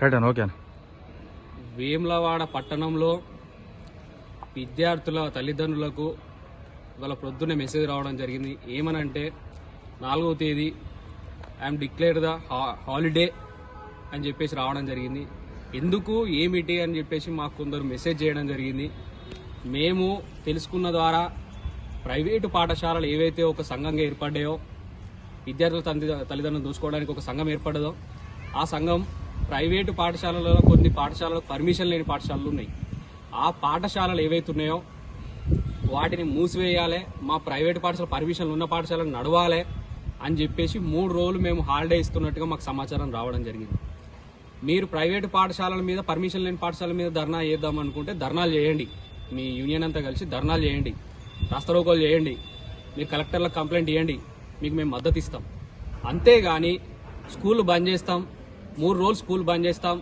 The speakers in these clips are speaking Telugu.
రైట్ అన్న ఓకే అన్న. వేములవాడ పట్టణంలో విద్యార్థుల తల్లిదండ్రులకు వాళ్ళ ప్రొద్దున మెసేజ్ రావడం జరిగింది. ఏమనంటే నాలుగవ తేదీ ఐఎమ్ డిక్లేర్ ద హాలిడే అని చెప్పేసి రావడం జరిగింది. ఎందుకు ఏమిటి అని చెప్పేసి మాకు కొందరు మెసేజ్ చేయడం జరిగింది. మేము తెలుసుకున్న ద్వారా ప్రైవేటు పాఠశాలలు ఏవైతే ఒక సంఘంగా ఏర్పడ్డాయో విద్యార్థుల తల్లిదండ్రులు దూసుకోవడానికి ఒక సంఘం ఏర్పడదో ఆ సంఘం ప్రైవేటు పాఠశాలలో కొన్ని పాఠశాలలో పర్మిషన్ లేని పాఠశాలలు ఉన్నాయి. ఆ పాఠశాలలు ఏవైతున్నాయో వాటిని మూసివేయాలి మా ప్రైవేట్ పాఠశాల పర్మిషన్లు ఉన్న పాఠశాలను నడవాలి అని చెప్పేసి మూడు రోజులు మేము హాలిడే ఇస్తున్నట్టుగా మాకు సమాచారం రావడం జరిగింది. మీరు ప్రైవేటు పాఠశాలల మీద పర్మిషన్ లేని పాఠశాల మీద ధర్నా చేద్దాం అనుకుంటే ధర్నాలు చేయండి. మీ యూనియన్ అంతా కలిసి ధర్నాలు చేయండి. రాస్తరోకోలు చేయండి. మీరు కలెక్టర్లకు కంప్లైంట్ ఇవ్వండి మీకు మేము మద్దతు ఇస్తాం. అంతేగాని స్కూల్ బంద్ చేస్తాం. మూడు రోజులు స్కూల్ బంద్ చేస్తాం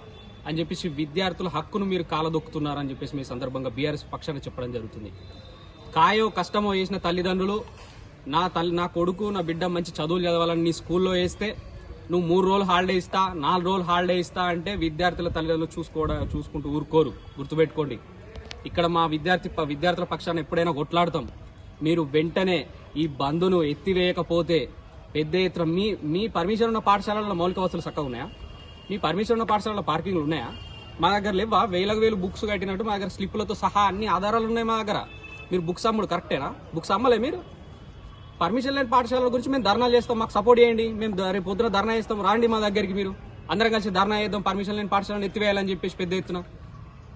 అని చెప్పేసి విద్యార్థుల హక్కును మీరు కాలదొక్కుతున్నారని చెప్పేసి మీ సందర్భంగా బీఆర్ఎస్ పక్షాన చెప్పడం జరుగుతుంది. కాయో కష్టమో చేసిన తల్లిదండ్రులు నా తల్లి నా కొడుకు నా బిడ్డ మంచి చదువులు చదవాలని నీ స్కూల్లో వేస్తే నువ్వు మూడు రోజులు హాలిడే ఇస్తా నాలుగు రోజులు హాలిడే ఇస్తా అంటే విద్యార్థుల తల్లిదండ్రులు చూసుకోవడం చూసుకుంటూ ఊరుకోరు. గుర్తుపెట్టుకోండి. ఇక్కడ మా విద్యార్థి విద్యార్థుల పక్షాన ఎప్పుడైనా కొట్లాడతాం. మీరు వెంటనే ఈ బంధును ఎత్తివేయకపోతే పెద్ద ఎత్తున మీ మీ పర్మిషన్ ఉన్న పాఠశాలలో మౌలిక వసతులు చక్కగా ఉన్నాయా? మీ పర్మిషన్ ఉన్న పాఠశాలలో పార్కింగ్లు ఉన్నాయా? మా దగ్గర లేవా వేలకు వేలు బుక్స్ కట్టినట్టు మా దగ్గర స్లిప్లతో సహా అన్ని ఆధారాలు ఉన్నాయి మా దగ్గర. మీరు బుక్స్ అమ్ముడు కరెక్టేనా బుక్స్ అమ్మలే మీరు? పర్మిషన్ లేని పాఠశాలల గురించి మేము ధర్నాలు చేస్తాం మాకు సపోర్ట్ చేయండి. మేము రేపు పొద్దున ధర్నా చేస్తాం. రాండి మా దగ్గరికి మీరు. అందరం కలిసి ధర్నా చేద్దాం పర్మిషన్ లేని పాఠశాలను ఎత్తివేయాలని చెప్పేసి పెద్ద ఎత్తున.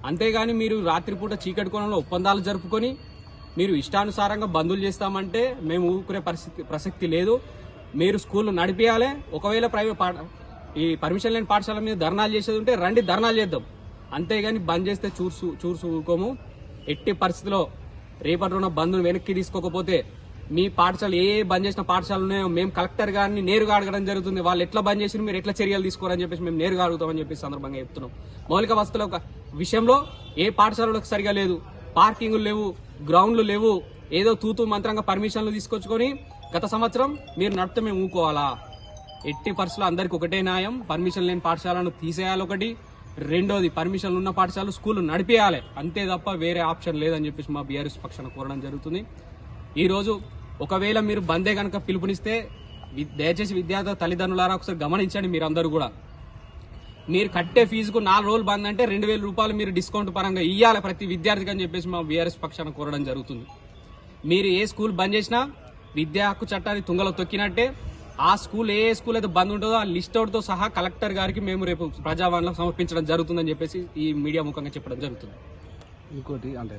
అంతేగాని మీరు రాత్రిపూట చీకటి కోణంలో ఒప్పందాలు జరుపుకొని మీరు ఇష్టానుసారంగా బంధులు చేస్తామంటే మేము ఊరుకునే పరిస్థితి ప్రసక్తి లేదు. మీరు స్కూల్ నడిపించాలి ఒకవేళ ప్రైవేట్ పాఠ ఈ పర్మిషన్ లేని పాఠశాల మీద ధర్నాలు చేసేది ఉంటే రండి ధర్నాలు చేద్దాం. అంతేగాని బంద్ చేస్తే చూసు చూసు ఊరుకోము ఎట్టి పరిస్థితిలో రేపటి ఉన్న బంధుని వెనక్కి తీసుకోకపోతే మీ పాఠశాల ఏ బంద్ చేసిన పాఠశాల ఉన్నాయో మేము కలెక్టర్ గారిని నేరుగా అడగడం జరుగుతుంది. వాళ్ళు ఎట్లా బంద్ చేసి మీరు ఎట్లా చర్యలు తీసుకోరని చెప్పేసి మేము నేరుగా అడుగుతామని చెప్పేసి సందర్భంగా చెప్తున్నాం. మౌలిక వసతుల ఒక విషయంలో ఏ పాఠశాలలో సరిగా లేదు. పార్కింగ్లు లేవు గ్రౌండ్లు లేవు. ఏదో తూతూ మంత్రంగా పర్మిషన్లు తీసుకొచ్చుకొని గత సంవత్సరం మీరు నడితే మేము ఊకోవాలా? ఎట్టి పరిస్థితుల్లో అందరికి ఒకటే న్యాయం. పర్మిషన్ లేని పాఠశాలను తీసేయాలి ఒకటి. రెండోది పర్మిషన్లు ఉన్న పాఠశాలలు స్కూల్ నడిపేయాలి. అంతే తప్ప వేరే ఆప్షన్ లేదని చెప్పేసి మా బీఆర్ఎస్ పక్షాన కోరడం జరుగుతుంది. ఈరోజు ఒకవేళ మీరు బందే కనుక పిలుపునిస్తే దయచేసి విద్యార్థుల తల్లిదండ్రులారా ఒకసారి గమనించండి మీరు కూడా. మీరు కట్టే ఫీజుకు నాలుగు రోజులు బంద్ అంటే రెండు వేల రూపాయలు మీరు డిస్కౌంట్ పరంగా ఇవ్వాలి ప్రతి విద్యార్థికి అని చెప్పేసి మా బీఆర్ఎస్ పక్షాన కోరడం జరుగుతుంది. మీరు ఏ స్కూల్ బంద్ చేసినా విద్యా హక్కు చట్టాన్ని తుంగలో తొక్కినట్టే ఆ స్కూల్ ఏ స్కూల్ అయితే బంద్ ఉంటుందో ఆ లిస్ట్ అవుట్తో సహా కలెక్టర్ గారికి మేము రేపు ప్రజావాణిలో సమర్పించడం జరుగుతుందని చెప్పేసి ఈ మీడియా ముఖంగా చెప్పడం జరుగుతుంది. ఇంకోటి అంటే